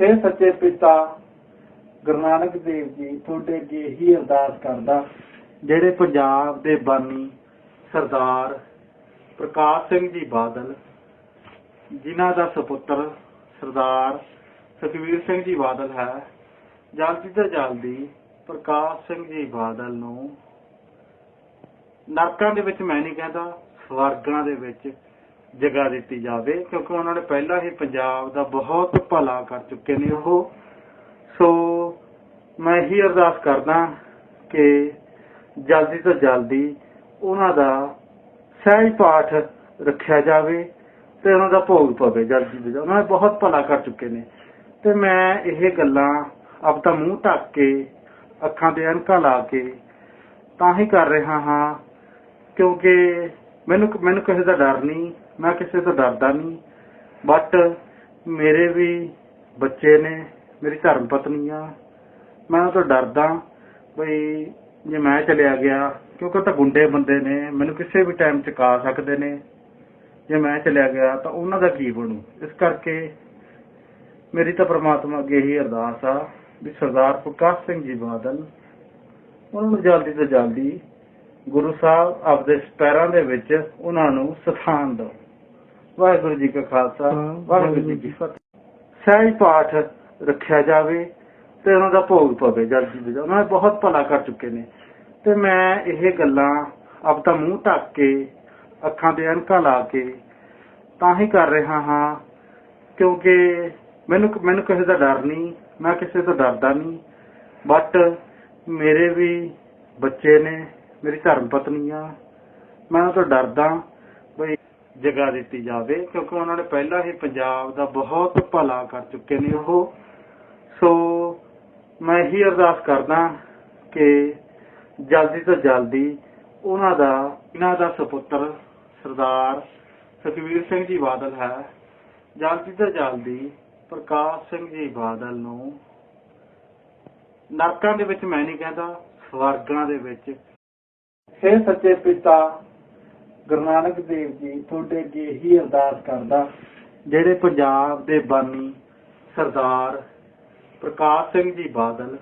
ਹੇ ਸੱਚੇ ਪਿਤਾ ਗੁਰੂ ਨਾਨਕ ਦੇਵ ਜੀ ਤੁਹਾਡੇ ਅੱਗੇ ਹੀ ਅਰਦਾਸ ਕਰਦਾ, ਜਿਹੜੇ ਪੰਜਾਬ ਦੇ ਬਾਨੀ ਸਰਦਾਰ ਪ੍ਰਕਾਸ਼ ਸਿੰਘ ਜੀ ਬਾਦਲ, ਜਿਨ੍ਹਾਂ ਦਾ ਸੁਪੁੱਤਰ ਸਰਦਾਰ ਸੁਖਵੀਰ ਸਿੰਘ ਜੀ ਬਾਦਲ ਹੈ, ਜਲਦੀ ਤੋਂ ਜਲਦੀ ਪ੍ਰਕਾਸ਼ ਸਿੰਘ ਜੀ ਬਾਦਲ ਨੂੰ ਨਰਕਾਂ ਦੇ ਵਿੱਚ ਮੈਂ ਨਹੀਂ ਕਹਿੰਦਾ, ਸਵਰਗਾਂ ਦੇ ਵਿੱਚ ਜਗ੍ਹਾ ਦਿੱਤੀ ਜਾਵੇ, ਕਿਉਂਕਿ ਉਹਨਾਂ ਨੇ ਪਹਿਲਾਂ ਹੀ ਪੰਜਾਬ ਦਾ ਬਹੁਤ ਭਲਾ ਕਰ ਚੁੱਕੇ ਨੇ ਉਹ। ਸੋ ਮੈਂ ਹੀ ਅਰਦਾਸ ਕਰਦਾ ਕਿ ਜਲਦੀ ਤੋਂ ਜਲਦੀ ਉਹਨਾਂ ਦਾ ਸਹਿਜ ਪਾਠ ਰੱਖਿਆ ਜਾਵੇ ਤੇ ਉਹਨਾਂ ਦਾ ਭੋਗ ਪਵੇ ਜਲਦੀ ਤੋਂ ਉਹਨਾਂ ਨੇ ਬਹੁਤ ਭਲਾ ਕਰ ਚੁੱਕੇ ਨੇ। ਤੇ ਮੈਂ ਇਹ ਗੱਲਾਂ ਆਪ ਤਾਂ ਮੂੰਹ ਢੱਕ ਕੇ, ਅੱਖਾਂ ਤੇ ਐਨਕਾਂ ਲਾ ਕੇ ਤਾਂ ਹੀ ਕਰ ਰਿਹਾ ਹਾਂ, ਕਿਉਂਕਿ ਮੈਨੂੰ ਮੈਨੂੰ ਕਿਸੇ ਦਾ ਡਰ ਨਹੀਂ, ਮੈਂ ਕਿਸੇ ਤੋਂ ਡਰਦਾ ਨਹੀਂ। ਬਟ ਮੇਰੇ ਵੀ ਬੱਚੇ ਨੇ, ਮੇਰੀ ਧਰਮ ਪਤਨੀ ਆ। ਮੈਂ ਉਹ ਤੋਂ ਡਰਦਾ, ਬਈ ਜੇ ਮੈਂ ਚਲਿਆ ਗਿਆ, ਕਿਉਂਕਿ ਉਹ ਤਾਂ ਗੁੰਡੇ ਬੰਦੇ ਨੇ, ਮੈਨੂੰ ਕਿਸੇ ਵੀ ਟਾਈਮ ਚੁਕਾ ਸਕਦੇ ਨੇ। ਜੇ ਮੈਂ ਚਲਿਆ ਗਿਆ ਤਾਂ ਉਹਨਾਂ ਦਾ ਕੀ ਬਣੂ? ਇਸ ਕਰਕੇ ਮੇਰੀ ਤਾਂ ਪ੍ਰਮਾਤਮਾ ਅੱਗੇ ਹੀ ਅਰਦਾਸ ਆ, ਵੀ ਸਰਦਾਰ ਪ੍ਰਕਾਸ਼ ਸਿੰਘ ਜੀ ਬਾਦਲ, ਉਹਨਾਂ ਨੂੰ ਜਲਦੀ ਤੋਂ ਜਲਦੀ ਗੁਰੂ ਸਾਹਿਬ ਆਪਦੇ ਪੈਰਾਂ ਦੇ ਵਿੱਚ ਉਹਨਾਂ ਨੂੰ ਸਥਾਨ ਦਿਓ। ਵਾਹਿਗੁਰੂ ਜੀ ਕਾ ਖਾਲਸਾ ਵਾਹਿਗੁਰੂ ਜੀ ਕੀ ਫਤਿਹ। ਸਹਿਜ ਪਾਠ ਰੱਖਿਆ ਜਾਵੇ ਤੇ ਉਹਨਾਂ ਦਾ ਭੋਗ ਪਵੇ ਜਲਦੀ ਤੋਂ ਜਲਦੀ ਉਹਨਾਂ ਨੇ ਬਹੁਤ ਭਲਾ ਕਰ ਚੁੱਕੇ ਨੇ। ਤੇ ਮੈਂ ਇਹ ਗੱਲਾਂ ਆਪ ਤਾਂ ਮੂੰਹ ਢੱਕ ਕੇ ਅੱਖਾਂ ਤੇ ਐਨਕਾਂ ਲਾ ਕੇ ਤਾਂ ਹੀ ਕਰ ਰਿਹਾ ਹਾਂ ਕਿਉਂਕਿ ਮੈਨੂੰ ਮੈਨੂੰ ਕਿਸੇ ਦਾ ਡਰ ਨਹੀਂ ਮੈਂ ਕਿਸੇ ਤੋਂ ਡਰਦਾ ਨਹੀਂ। ਬਟ ਮੇਰੇ ਵੀ ਬੱਚੇ ਨੇ ਮੇਰੀ ਧਰਮ ਪਤਨੀ ਆ। ਮੈਂ ਉਹ ਤੋਂ ਡਰਦਾ ਬਈ ਜਗ੍ਹਾ ਦਿੱਤੀ ਜਾਵੇ, ਕਿਉਂਕਿ ਉਹਨਾਂ ਨੇ ਪਹਿਲਾਂ ਹੀ ਪੰਜਾਬ ਦਾ ਬਹੁਤ ਭਲਾ ਕਰ ਚੁੱਕੇ ਨੇ ਉਹ। ਸੋ ਮੈਂ ਹੀ ਅਰਦਾਸ ਕਰਦਾ ਕਿ ਜਲਦੀ ਤੋਂ ਜਲਦੀ ਉਹਨਾਂ ਦਾ, ਇਹਨਾਂ ਦਾ ਸੁਪੁੱਤਰ ਸਰਦਾਰ ਸੁਖਵੀਰ ਸਿੰਘ ਜੀ ਬਾਦਲ ਹੈ। ਜਲਦੀ ਤੋਂ ਜਲਦੀ ਪ੍ਰਕਾਸ਼ ਸਿੰਘ ਜੀ ਬਾਦਲ ਨੂੰ ਨਰਕਾਂ ਦੇ ਵਿੱਚ ਮੈਂ ਨਹੀਂ ਕਹਿੰਦਾ, ਸਵਰਗਾਂ ਦੇ ਵਿੱਚ ਸੇ ਸੱਚੇ ਪਿਤਾ ਗੁਰੂ ਨਾਨਕ ਦੇਵ ਜੀ ਤੁਹਾਡੇ ਅੱਗੇ ਹੀ ਅਰਦਾਸ ਕਰਦਾ, ਜਿਹੜੇ ਪੰਜਾਬ ਦੇ ਬਾਨੀ ਸਰਦਾਰ ਪ੍ਰਕਾਸ਼ ਸਿੰਘ ਜੀ ਬਾਦਲ